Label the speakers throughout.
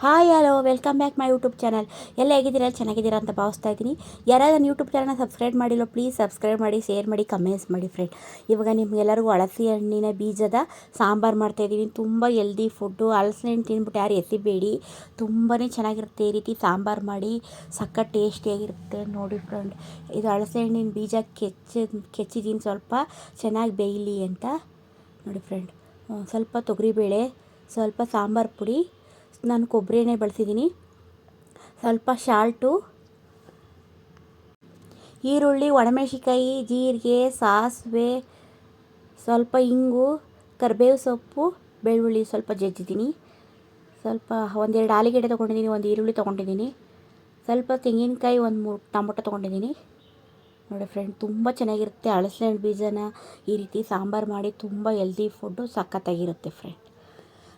Speaker 1: Hi hello welcome back my YouTube channel ಎಲ್ಲ ಹೇಗಿದ್ದೀರಾ? ಚೆನ್ನಾಗಿದ್ದೀರಾ ಅಂತ ಭಾವಿಸ್ತಾ ಇದ್ದೀನಿ. ಯಾರಾದ್ರೂ ನನ್ನ ಯೂಟ್ಯೂಬ್ ಚಾನಲ್ನ ಸಬ್ಸ್ಕ್ರೈಬ್ ಮಾಡಿಲ್ಲ ಪ್ಲೀಸ್ ಸಬ್ಸ್ಕ್ರೈಬ್ ಮಾಡಿ ಶೇರ್ ಮಾಡಿ ಕಮೆಂಟ್ಸ್ ಮಾಡಿ ಫ್ರೆಂಡ್ ಇವಾಗ ನಿಮಗೆಲ್ಲರಿಗೂ ಹಳಸಿ ಹಣ್ಣಿನ ಬೀಜದ ಸಾಂಬಾರು ಮಾಡ್ತಾಯಿದ್ದೀನಿ ತುಂಬ ಹೆಲ್ದಿ ಫುಡ್ಡು ಹಲಸಿನ ಹಣ್ಣು ತಿಂದ್ಬಿಟ್ಟು ಯಾರು ಎಸಿಬೇಡಿ ತುಂಬಾ ಚೆನ್ನಾಗಿರುತ್ತೆ ಈ ರೀತಿ ಸಾಂಬಾರು ಮಾಡಿ. ಸಕ್ಕ ಟೇಸ್ಟಿಯಾಗಿರುತ್ತೆ ನೋಡಿ ಫ್ರೆಂಡ್ ಇದು ಹಳಸೆ ಹಣ್ಣಿನ ಬೀಜ ಕೆಚ್ಚ, ಕೆಚ್ಚಿದ್ದೀನಿ ಸ್ವಲ್ಪ. ಚೆನ್ನಾಗಿ ಬೇಯಲಿ ಅಂತ ನೋಡಿ ಫ್ರೆಂಡ್ ಸ್ವಲ್ಪ ತೊಗರಿಬೇಳೆ, ಸ್ವಲ್ಪ ಸಾಂಬಾರು ಪುಡಿ. ನಾನು ಕೊಬ್ಬರಿ ಎಣ್ಣೆ ಬಳಸಿದ್ದೀನಿ. ಸ್ವಲ್ಪ ಶಾಲ್ಟು ಈರುಳ್ಳಿ ಒಣಮೆಣಸಿಕಾಯಿ ಜೀರಿಗೆ, ಸಾಸಿವೆ, ಸ್ವಲ್ಪ ಇಂಗು, ಕರಿಬೇವು ಸೊಪ್ಪು, ಬೆಳ್ಳುಳ್ಳಿ ಸ್ವಲ್ಪ ಜಜ್ಜಿದ್ದೀನಿ. ಸ್ವಲ್ಪ ಒಂದೆರಡು ಆಲೂಗೆಡ್ಡೆ ತೊಗೊಂಡಿದ್ದೀನಿ, ಒಂದು ಈರುಳ್ಳಿ ತೊಗೊಂಡಿದ್ದೀನಿ. ಸ್ವಲ್ಪ ತೆಂಗಿನಕಾಯಿ ಒಂದು ಮೂರು ಟೊಮೊಟೊ ತೊಗೊಂಡಿದ್ದೀನಿ. ನೋಡಿ ಫ್ರೆಂಡ್ ತುಂಬ ಚೆನ್ನಾಗಿರುತ್ತೆ. ಹಣ್ಣು ಬೀಜನ ಈ ರೀತಿ ಸಾಂಬಾರು ಮಾಡಿ ತುಂಬ ಹೆಲ್ದಿ ಫುಡ್ಡು ಸಖತ್ತಾಗಿರುತ್ತೆ ಫ್ರೆಂಡ್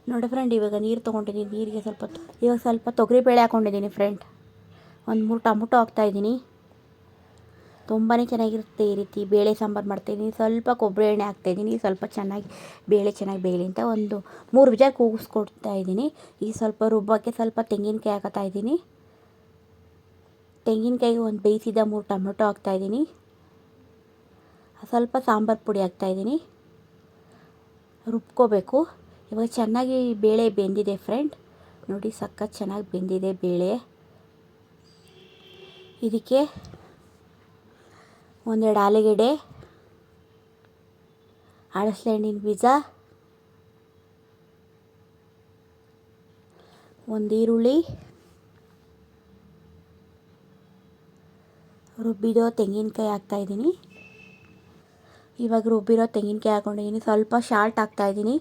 Speaker 1: ನೋಡಿ ಫ್ರೆಂಡ್ ಇವಾಗ ನೀರು ತೊಗೊಂಡಿದ್ದೀನಿ ನೀರಿಗೆ ಸ್ವಲ್ಪ ಇವಾಗ ಸ್ವಲ್ಪ ತೊಗರಿ ಬೇಳೆ ಹಾಕ್ಕೊಂಡಿದ್ದೀನಿ ಫ್ರೆಂಡ್ ಒಂದು ಮೂರು ಟೊಮೊಟೊ ಹಾಕ್ತಾಯಿದ್ದೀನಿ ತುಂಬಾ ಚೆನ್ನಾಗಿರುತ್ತೆ ಈ ರೀತಿ ಬೇಳೆ ಸಾಂಬಾರು ಮಾಡ್ತಾಯಿದ್ದೀನಿ ಸ್ವಲ್ಪ ಕೊಬ್ಬರಿ ಎಣ್ಣೆ ಹಾಕ್ತಾಯಿದ್ದೀನಿ ಸ್ವಲ್ಪ ಚೆನ್ನಾಗಿ ಬೇಳೆ ಚೆನ್ನಾಗಿ ಬೇಯಲಿ ಅಂತ ಒಂದು ಮೂರು ವಿಜಯ ಕೂಗಿಸ್ಕೊಡ್ತಾ ಇದ್ದೀನಿ ಈಗ ಸ್ವಲ್ಪ ರುಬ್ಬಕ್ಕೆ ಸ್ವಲ್ಪ ತೆಂಗಿನಕಾಯಿ ಹಾಕತ್ತಾ ಇದ್ದೀನಿ ತೆಂಗಿನಕಾಯಿಗೆ ಒಂದು ಬೇಯಿಸಿದ ಮೂರು ಟೊಮೊಟೊ ಹಾಕ್ತಾಯಿದ್ದೀನಿ ಸ್ವಲ್ಪ ಸಾಂಬಾರು ಪುಡಿ ಹಾಕ್ತಾಯಿದ್ದೀನಿ ರುಬ್ಕೋಬೇಕು. ಇವಾಗ ಚೆನ್ನಾಗಿ ಬೇಳೆ ಬೆಂದಿದೆ ಫ್ರೆಂಡ್ ನೋಡಿ ಸಖತ್ ಚೆನ್ನಾಗಿ ಬೆಂದಿದೆ ಬೇಳೆ. ಇದಕ್ಕೆ ಒಂದೆರಡು ಆಲೂಗೆಡ್ಡೆ ಹಳಸಲೆ ಹಣ್ಣಿನ ಬೀಜ, ಒಂದು ಈರುಳ್ಳಿ ರುಬ್ಬಿದೋ ತೆಂಗಿನಕಾಯಿ ಹಾಕ್ತಾಯಿದ್ದೀನಿ ಇವಾಗ ರುಬ್ಬಿರೋ ತೆಂಗಿನಕಾಯಿ ಹಾಕ್ಕೊಂಡಿದ್ದೀನಿ ಸ್ವಲ್ಪ ಶಾರ್ಟ್ ಹಾಕ್ತಾಯಿದ್ದೀನಿ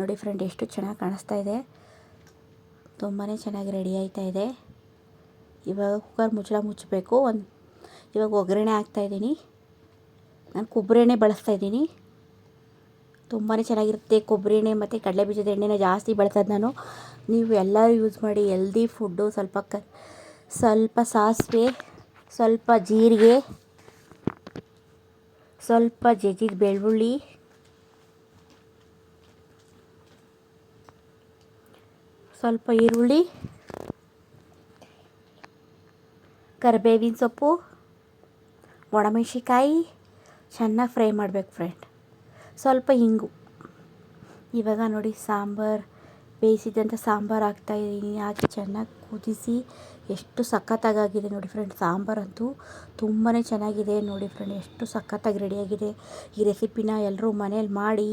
Speaker 1: ನೋಡಿ ಫ್ರೆಂಡ್ ಎಷ್ಟು ಚೆನ್ನಾಗಿ ಕಾಣಿಸ್ತಾ ಇದೆ. ತುಂಬಾ ಚೆನ್ನಾಗಿ ರೆಡಿ ಆಯ್ತಾ ಇದೆ. ಇವಾಗ ಕುಕ್ಕರ್ ಮುಚ್ಚಳ ಮುಚ್ಚಬೇಕು. ಒಂದು, ಇವಾಗ ಒಗ್ಗರಣೆ ಹಾಕ್ತಾಯಿದ್ದೀನಿ ನಾನು ಕೊಬ್ಬರಿ ಎಣ್ಣೆ ಬಳಸ್ತಾ ಇದ್ದೀನಿ. ತುಂಬಾ ಚೆನ್ನಾಗಿರುತ್ತೆ ಕೊಬ್ಬರಿ ಎಣ್ಣೆ ಮತ್ತು ಕಡಲೆ ಬೀಜದ ಎಣ್ಣೆನ ಜಾಸ್ತಿ ಬಳಸೋದು ನಾನು. ನೀವು ಎಲ್ಲರೂ ಯೂಸ್ ಮಾಡಿ ಎಲ್ದಿ ಫುಡ್ಡು ಸ್ವಲ್ಪ ಕ, ಸ್ವಲ್ಪ ಸಾಸಿವೆ, ಸ್ವಲ್ಪ ಜೀರಿಗೆ, ಸ್ವಲ್ಪ ಜಜ್ಜಿದ ಬೆಳ್ಳುಳ್ಳಿ ಸ್ವಲ್ಪ ಈರುಳ್ಳಿ ಕರಿಬೇವಿನ ಸೊಪ್ಪು ಒಣಮೆಣ್ಸಿಕಾಯಿ ಚೆನ್ನಾಗಿ ಫ್ರೈ ಮಾಡಬೇಕು ಫ್ರೆಂಡ್ ಸ್ವಲ್ಪ ಇಂಗು. ಇವಾಗ ನೋಡಿ ಸಾಂಬಾರು ಬೇಯಿಸಿದಂಥ ಸಾಂಬಾರು ಹಾಕ್ತಾಯಿದ್ದೀನಿ ಹಾಕಿ ಚೆನ್ನಾಗಿ ಕುದಿಸಿ ಎಷ್ಟು ಸಖತ್ತಾಗಿದೆ ನೋಡಿ ಫ್ರೆಂಡ್ ಸಾಂಬಾರಂತೂ ತುಂಬಾ ಚೆನ್ನಾಗಿದೆ ನೋಡಿ ಫ್ರೆಂಡ್ ಎಷ್ಟು ಸಖತ್ತಾಗಿ ರೆಡಿಯಾಗಿದೆ ಈ ರೆಸಿಪಿನ ಎಲ್ಲರೂ ಮನೇಲಿ ಮಾಡಿ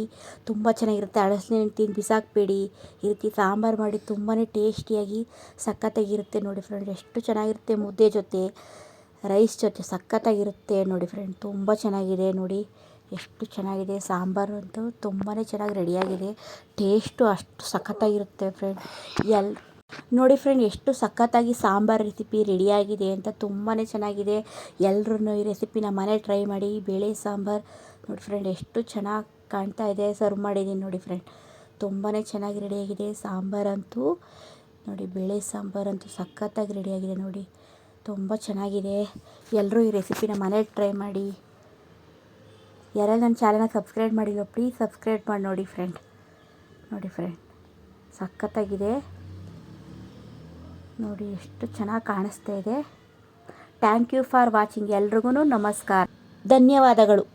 Speaker 1: ತುಂಬ ಚೆನ್ನಾಗಿರುತ್ತೆ. ಹಳಸಿನ ತಿಂದು ಬಿಸಾಕಬೇಡಿ. ಈ ರೀತಿ ಸಾಂಬಾರು ಮಾಡಿ ತುಂಬಾ ಟೇಸ್ಟಿಯಾಗಿ ಸಖತ್ತಾಗಿರುತ್ತೆ ನೋಡಿ ಫ್ರೆಂಡ್ ಎಷ್ಟು ಚೆನ್ನಾಗಿರುತ್ತೆ ಮುದ್ದೆ ಜೊತೆ ರೈಸ್ ಜೊತೆ ಸಖತ್ತಾಗಿರುತ್ತೆ ನೋಡಿ ಫ್ರೆಂಡ್ ತುಂಬ ಚೆನ್ನಾಗಿದೆ ನೋಡಿ. ಎಷ್ಟು ಚೆನ್ನಾಗಿದೆ, ಸಾಂಬಾರು ಅಂತೂ ತುಂಬಾ ಚೆನ್ನಾಗಿ ರೆಡಿಯಾಗಿದೆ. ಟೇಸ್ಟು ಅಷ್ಟು ಸಖತ್ತಾಗಿರುತ್ತೆ ಫ್ರೆಂಡ್. ಎಲ್, ನೋಡಿ ಫ್ರೆಂಡ್, ಎಷ್ಟು ಸಖತ್ತಾಗಿ ಸಾಂಬಾರು ರೆಸಿಪಿ ರೆಡಿಯಾಗಿದೆ ಅಂತ ತುಂಬಾ ಚೆನ್ನಾಗಿದೆ. ಎಲ್ಲರೂ ಈ ರೆಸಿಪಿನ ಮನೆ ಟ್ರೈ ಮಾಡಿ. ಬೇಳೆ ಸಾಂಬಾರು, ನೋಡಿ ಫ್ರೆಂಡ್, ಎಷ್ಟು ಚೆನ್ನಾಗಿ ಕಾಣ್ತಾ ಇದೆ. ಸರ್ವ್ ಮಾಡಿದ್ದೀನಿ ನೋಡಿ ಫ್ರೆಂಡ್. ತುಂಬಾ ಚೆನ್ನಾಗಿ ರೆಡಿಯಾಗಿದೆ. ಸಾಂಬಾರಂತೂ ನೋಡಿ ಬೇಳೆ ಸಾಂಬಾರಂತೂ ಸಖತ್ತಾಗಿ ರೆಡಿಯಾಗಿದೆ ನೋಡಿ. ತುಂಬ ಚೆನ್ನಾಗಿದೆ. ಎಲ್ಲರೂ ಈ ರೆಸಿಪಿನ ಮನೆ ಟ್ರೈ ಮಾಡಿ. ಯಾರ್ಯಾರು ನನ್ನ ಚಾನಲ್ನ ಸಬ್ಸ್ಕ್ರೈಬ್ ಮಾಡಿಲ್ಲ ಪ್ಲೀಸ್ ಸಬ್ಸ್ಕ್ರೈಬ್ ಮಾಡಿ ನೋಡಿ ಫ್ರೆಂಡ್ ನೋಡಿ ಫ್ರೆಂಡ್ ಸಖತ್ತಾಗಿದೆ. ನೋಡಿ ಎಷ್ಟು ಚೆನ್ನಾಗಿ ಕಾಣಿಸ್ತಾ ಇದೆ. ಥ್ಯಾಂಕ್ ಯು ಫಾರ್ ವಾಚಿಂಗ್ ಎಲ್ರಿಗೂ ನಮಸ್ಕಾರ. ಧನ್ಯವಾದಗಳು.